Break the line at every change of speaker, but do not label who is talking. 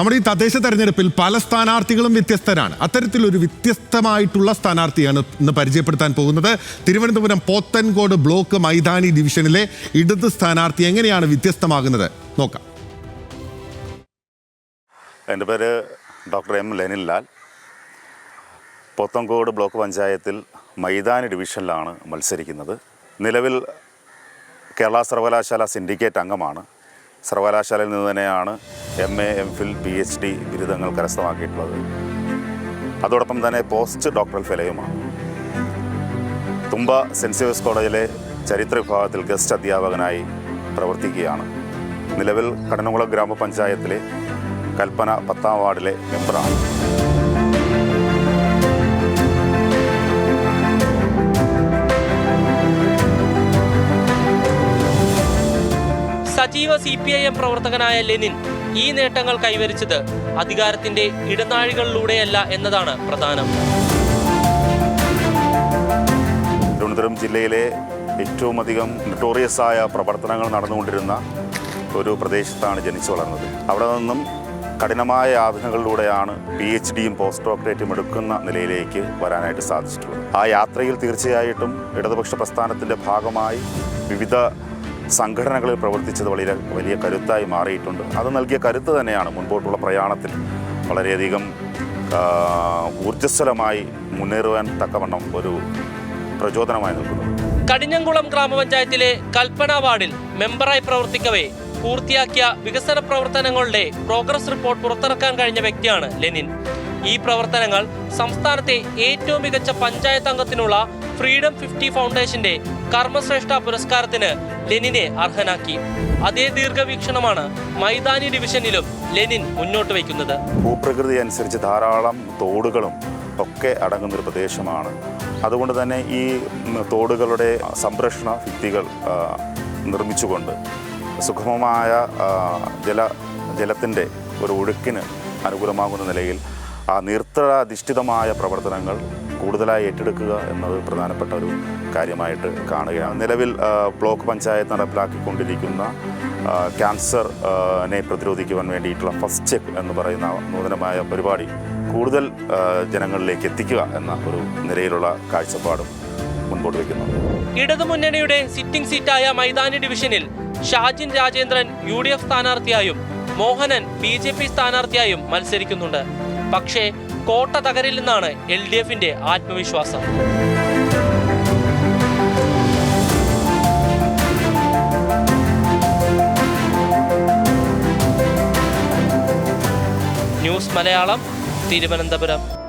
നമ്മുടെ ഈ തദ്ദേശ തെരഞ്ഞെടുപ്പിൽ പല സ്ഥാനാർത്ഥികളും വ്യത്യസ്തരാണ്. അത്തരത്തിലൊരു വ്യത്യസ്തമായിട്ടുള്ള സ്ഥാനാർത്ഥിയാണ് ഇന്ന് പരിചയപ്പെടുത്താൻ പോകുന്നത്. തിരുവനന്തപുരം പോത്തൻകോട് ബ്ലോക്ക് മൈതാനി ഡിവിഷനിലെ ഇടത് സ്ഥാനാർത്ഥി എങ്ങനെയാണ് വ്യത്യസ്തമാകുന്നത്? നോക്കാം.
എന്റെ പേര് doctor M Lenin Lal. Pothencode block പഞ്ചായത്തിൽ മൈതാനി ഡിവിഷനിലാണ് മത്സരിക്കുന്നത്. നിലവിൽ കേരള സർവകലാശാല സിൻഡിക്കേറ്റ് അംഗമാണ്. സർവകലാശാലയിൽ നിന്ന് തന്നെയാണ് M A M phil P H D ബിരുദങ്ങൾ കരസ്ഥമാക്കിയിട്ടുള്ളത്. അതോടൊപ്പം തന്നെ പോസ്റ്റ് ഡോക്ടറൽ ഫെലയുമാണ് തുമ്പ സെന്റ് സേവ്യസ് കോളേജിലെ ചരിത്ര വിഭാഗത്തിൽ ഗസ്റ്റ് അധ്യാപകനായി പ്രവർത്തിക്കുകയാണ്. നിലവിൽ കടനകുളം ഗ്രാമപഞ്ചായത്തിലെ കൽപ്പന പത്താം വാർഡിലെ മെമ്പറാണ്
സജീവ സി പി ഐ എം പ്രവർത്തകനായ ലെനിൻ ഈ നേട്ടങ്ങൾ കൈവരിച്ചത് അധികാരത്തിന്റെ ഇടനാഴികളിലൂടെയല്ല എന്നതാണ് പ്രധാനം.
തിരുവനന്തപുരം ജില്ലയിലെ ഏറ്റവും അധികം ആയ പ്രവർത്തനങ്ങൾ നടന്നുകൊണ്ടിരുന്ന ഒരു പ്രദേശത്താണ് ജനിച്ചു വളർന്നത്. അവിടെ നിന്നും കഠിനമായ യാതനകളിലൂടെയാണ് പി എച്ച് ഡിയും പോസ്റ്റ് ഡോക്ടറേറ്റും എടുക്കുന്ന നിലയിലേക്ക് വരാനായിട്ട് സാധിച്ചിട്ടുള്ളത്. ആ യാത്രയിൽ തീർച്ചയായിട്ടും ഇടതുപക്ഷ പ്രസ്ഥാനത്തിന്റെ ഭാഗമായി വിവിധ സംഘടനകളിൽ പ്രവർത്തിച്ചത് വളരെ വലിയ കരുത്തായി മാറിയിട്ടുണ്ട്. അത് നൽകിയ കരുത്ത് തന്നെയാണ് മുൻപോട്ടുള്ള പ്രയാണത്തിൽ വളരെയധികം ഊർജസ്വലമായി മുന്നേറുവാൻ തക്കവണ്ണം ഒരു പ്രചോദനമായി നിൽക്കുന്നത്
കടിഞ്ഞംകുളം ഗ്രാമപഞ്ചായത്തിലെ കൽപ്പന വാർഡിൽ മെമ്പറായി പ്രവർത്തിക്കവേ പൂർത്തിയാക്കിയ വികസന പ്രവർത്തനങ്ങളുടെ പ്രോഗ്രസ് റിപ്പോർട്ട് പുറത്തിറക്കാൻ കഴിഞ്ഞ വ്യക്തിയാണ് ലെനിൻ. ഈ പ്രവർത്തനങ്ങൾ സംസ്ഥാനത്തെ ഏറ്റവും മികച്ച പഞ്ചായത്ത് അംഗത്തിനുള്ള ഫ്രീഡം ഫിഫ്റ്റി ഫൗണ്ടേഷന്റെ കർമ്മശ്രേഷ്ഠ പുരസ്കാരത്തിന് ലെനിനെ അർഹനാക്കി. അതേ ദീർഘവീക്ഷണമാണ് മൈതാനി ഡിവിഷനിലും ലെനിൻ മുന്നോട്ട് വയ്ക്കുന്നത്.
ഭൂപ്രകൃതി അനുസരിച്ച് ധാരാളം തോടുകളും ഒക്കെ അടങ്ങുന്നൊരു പ്രദേശമാണ്. അതുകൊണ്ട് തന്നെ ഈ തോടുകളുടെ സംരക്ഷണ ഭിത്തികൾ നിർമ്മിച്ചുകൊണ്ട് സുഗമമായ ജല ജലത്തിന്റെ ഒരു ഒഴുക്കിന് അനുകൂലമാകുന്ന നിലയിൽ ആ നീർത്തടാധിഷ്ഠിതമായ പ്രവർത്തനങ്ങൾ കൂടുതലായി ഏറ്റെടുക്കുക എന്നത് പ്രധാനപ്പെട്ട ഒരു കാര്യമായിട്ട് കാണുകയാണ്. നിലവിൽ ബ്ലോക്ക് പഞ്ചായത്ത് നടപ്പിലാക്കിക്കൊണ്ടിരിക്കുന്ന ക്യാൻസറിനെ പ്രതിരോധിക്കുവാൻ വേണ്ടിയിട്ടുള്ള ഫസ്റ്റ് ചെക്ക് എന്ന് പറയുന്ന നൂതനമായ പരിപാടി കൂടുതൽ ജനങ്ങളിലേക്ക് എത്തിക്കുക എന്ന ഒരു നിലയിലുള്ള കാഴ്ചപ്പാടും മുൻപോട്ട് വയ്ക്കുന്നു.
ഇടതുമുന്നണിയുടെ സിറ്റിംഗ് സീറ്റായ മൈതാനി ഡിവിഷനിൽ Shajin Rajendran U D F സ്ഥാനാർത്ഥിയായും Mohanan B J P സ്ഥാനാർത്ഥിയായും മത്സരിക്കുന്നുണ്ട്. പക്ഷേ കോട്ട തകരില്ലെന്നാണ് എൽ ഡി എഫിന്റെ ആത്മവിശ്വാസം. ന്യൂസ് മലയാളം തിരുവനന്തപുരം.